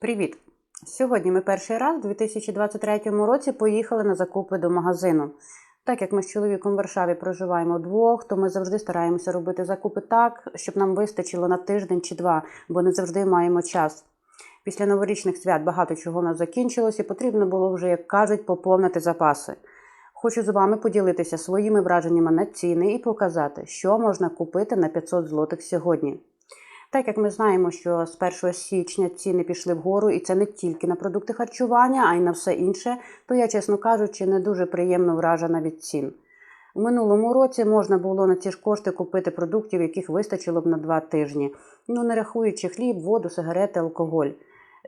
Привіт! Сьогодні ми перший раз у 2023 році поїхали на закупи до магазину. Так як ми з чоловіком в Варшаві проживаємо вдвох, то ми завжди стараємося робити закупи так, щоб нам вистачило на тиждень чи два, бо не завжди маємо час. Після новорічних свят багато чого в нас закінчилось і потрібно було вже, як кажуть, поповнити запаси. Хочу з вами поділитися своїми враженнями на ціни і показати, що можна купити на 500 злотих сьогодні. Так як ми знаємо, що з 1 січня ціни пішли вгору, і це не тільки на продукти харчування, а й на все інше, то я, чесно кажучи, не дуже приємно вражена від цін. У минулому році можна було на ці ж кошти купити продуктів, яких вистачило б на два тижні, ну не рахуючи хліб, воду, сигарети, алкоголь.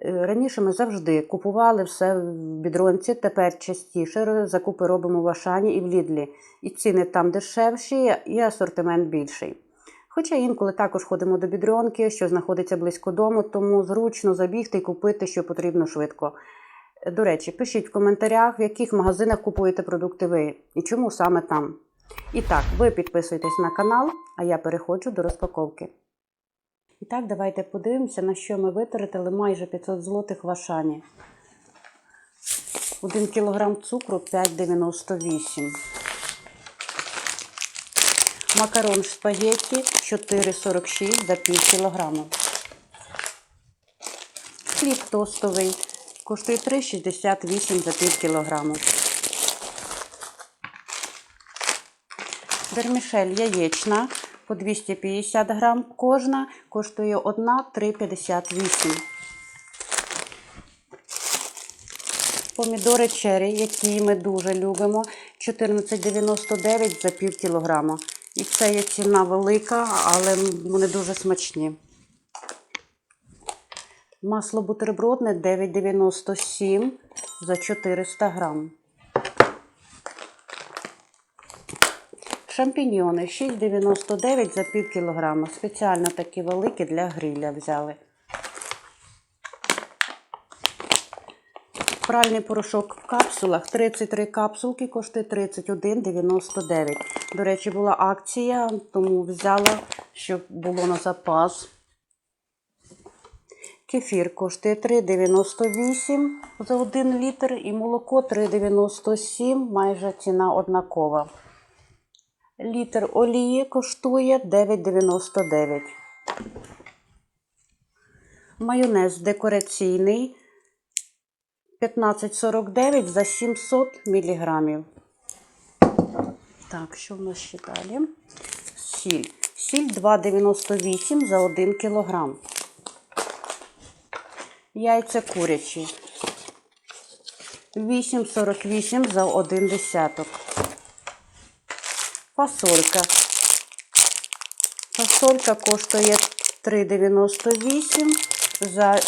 Е, Раніше ми завжди купували все в бідронці, тепер частіше закупи робимо в Ашані і в Лідлі. І ціни там дешевші, і асортимент більший. Хоча інколи також ходимо до бідронки, що знаходиться близько дому, тому зручно забігти і купити, що потрібно швидко. До речі, пишіть в коментарях, в яких магазинах купуєте продукти ви і чому саме там. І так, ви підписуйтесь на канал, а я переходжу до розпаковки. І так, давайте подивимося, на що ми витратили майже 500 злотих в Ашані. 1 кг цукру 5,98. Макарон шпагетті 4,46 за пів кілограму. Хліб тостовий коштує 3,68 за пів кілограму. Вермішель яєчна по 250 грам кожна коштує 1,358. Помідори черрі, які ми дуже любимо, 14,99 за пів кілограма. І це є ціна велика, але вони дуже смачні. Масло бутербродне 9,97 за 400 грам. Шампіньйони 6,99 за пів кілограма. Спеціально такі великі для гриля взяли. Пральний порошок в капсулах 33 капсулки коштує 31,99. До речі, була акція, тому взяла, щоб було на запас. Кефір коштує 3,98 за 1 літр і молоко 3,97, майже ціна однакова. Літр олії коштує 9,99. Майонез декораційний 15,49 за 700 мг. Так, що в нас ще далі? Сіль. Сіль 2,98 за 1 кг. Яйця курячі. 8,48 за 1 десяток. Фасолька. Фасолька коштує 3,98 за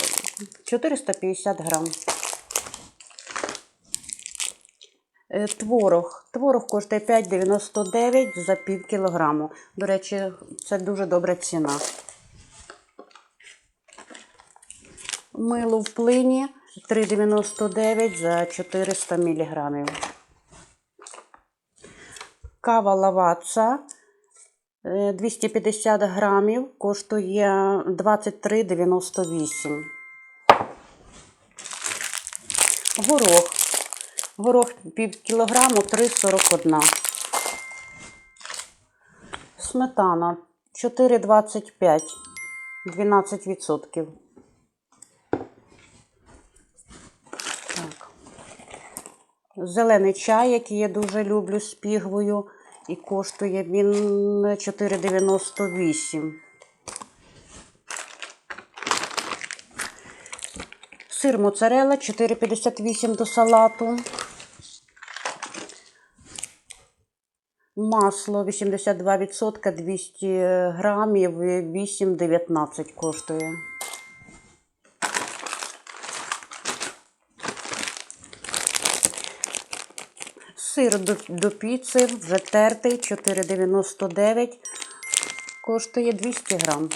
450 грам. Творог. Творог коштує 5,99 за пів кілограму. До речі, це дуже добра ціна. Мило в плині 3,99 за 400 мг. Кава лаваца е, 250 грамів коштує 23,98. Горох. Горох пів кілограму 3,41. Сметана 4,25. 12%. Так. Зелений чай, який я дуже люблю з пігвою. І коштує він 4,98. Сир моцарелла 4,58 до салату. Масло 82%, 200 грамів, 8,19 коштує. Сир до, до піци вже тертий, 4,99, коштує 200 грам.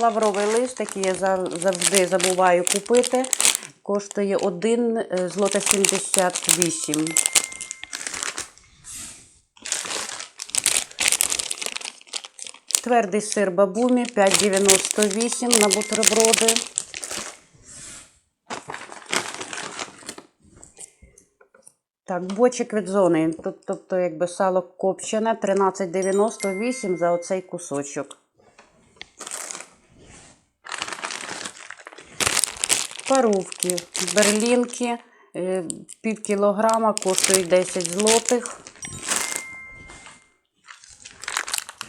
Лавровий лист, який я завжди забуваю купити, коштує 1 злота 78. Твердий сир бабумі 5,98 на бутерброди. Так, бочик від зони. Тут, тобто, якби сало копчене 13,98 за оцей кусочок. Парувки, берлінки, е, пів кілограма коштують 10 злотих.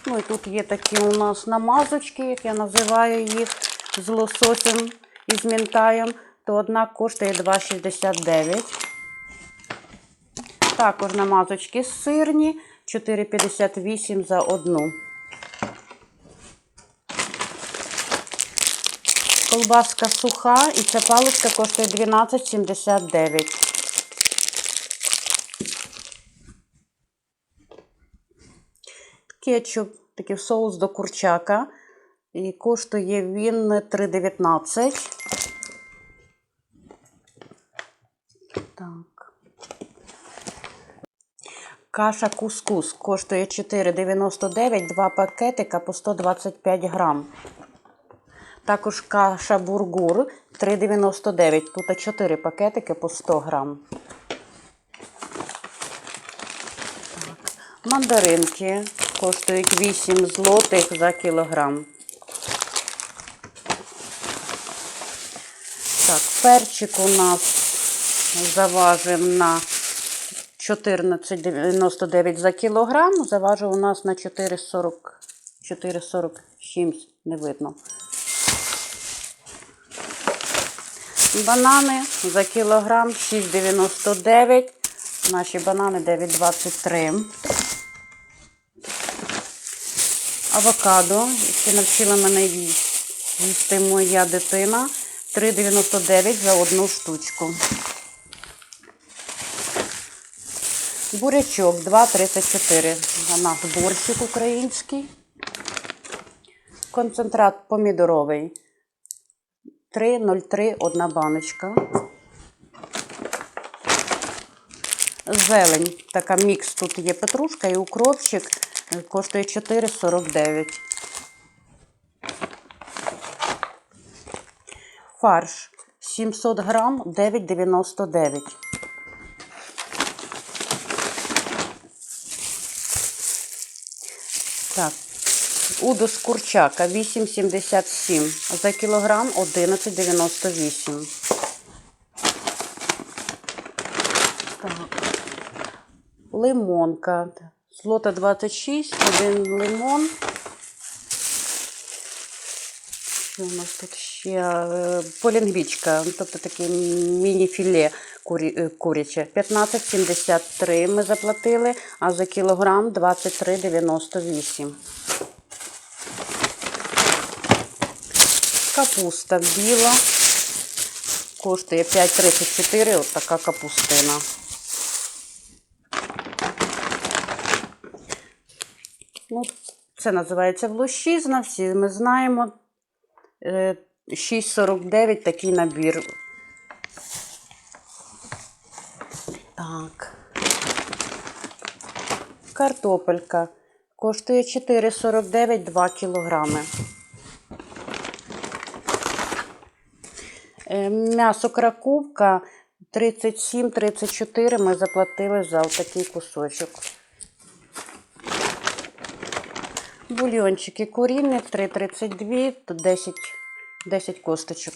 Ну і тут є такі у нас намазочки, як я називаю їх, з лососем і з мінтаєм, то одна коштує 2,69. Також намазочки сирні 4,58 за одну. Колбаска суха і ця паличка коштує 12,79. Кетчуп, такий соус до курчака. І коштує він 3,19. Так. Каша кускус коштує 4,99, два пакетика по 125 грам. Також каша бургур 3,99. Тут 4 пакетики по 100 грам. Так. Мандаринки коштують 8 злотих за кілограм. Так, перчик у нас заважив на 14,99 за кілограм. Заважив у нас на 4,40 4,47, не видно. Банани за кілограм 6,99. Наші банани 9,23. Авокадо, яке навчила мене їсти моя дитина. 3,99 за одну штучку. Бурячок 2,34. У нас борщик український. Концентрат помідоровий. 3,03 одна баночка. Зелень. Така мікс. Тут є петрушка і укропчик. Коштує 4,49. Фарш 700 грам 9,99. Так, удос курчака 8,77 за кілограм 11,98. Лимонка. Злота 26, один лимон. Що у нас тут ще Е, полінгвічка, тобто таке міні-філе е, куряче. 15,73 ми заплатили, а за кілограм 23,98. Капуста біла. Коштує 5,34 от така капустина. Ну, це називається влущизна, всі ми знаємо. Е, 6,49 такий набір. Так. Картопелька. Коштує 4,49 2 кілограми. М'ясо кракувка 37-34 ми заплатили за такий кусочок. Бульйончики курінні 3,32, тут 10, 10 косточок.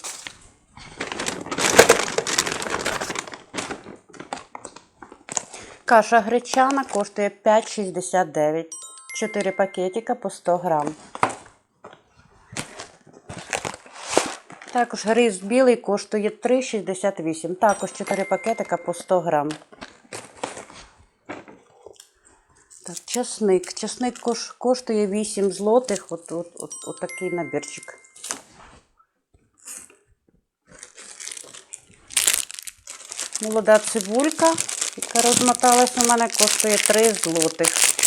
Каша гречана коштує 5,69. 4 пакетика по 100 грам. Також рис білий коштує 3,68. Також 4 пакетика по 100 грам. Так, часник. Часник коштує 8 злотих. От, от, от, от такий набірчик. Молода цибулька, яка розмоталась у мене, коштує 3 злотих.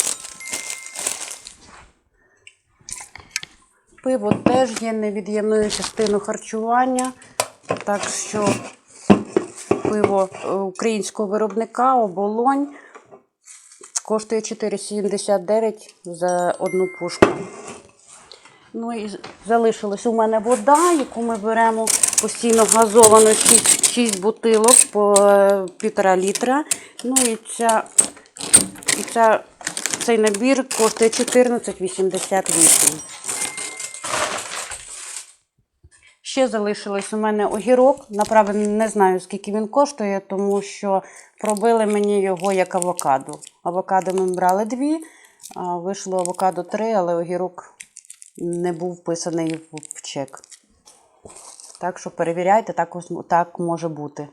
Пиво теж є невід'ємною частиною харчування. Так що пиво е, українського виробника оболонь коштує 4,79 за одну пушку. Ну і залишилась у мене вода, яку ми беремо постійно газовану 6, 6 бутилок по е, півтора літра. Ну і ця, і ця, цей набір коштує 14,88. Ще залишилось у мене огірок. Направду не знаю, скільки він коштує, тому що пробили мені його як авокадо. Авокадо ми брали дві, вийшло авокадо три, але огірок не був вписаний в, в чек. Так що перевіряйте, так, так може бути.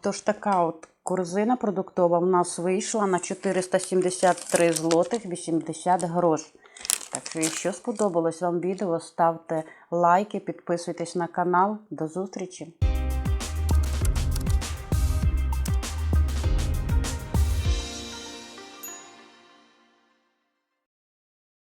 Тож така от корзина продуктова в нас вийшла на 473 злотих 80 грош. Так що, якщо сподобалось вам відео, ставте лайки, підписуйтесь на канал. До зустрічі!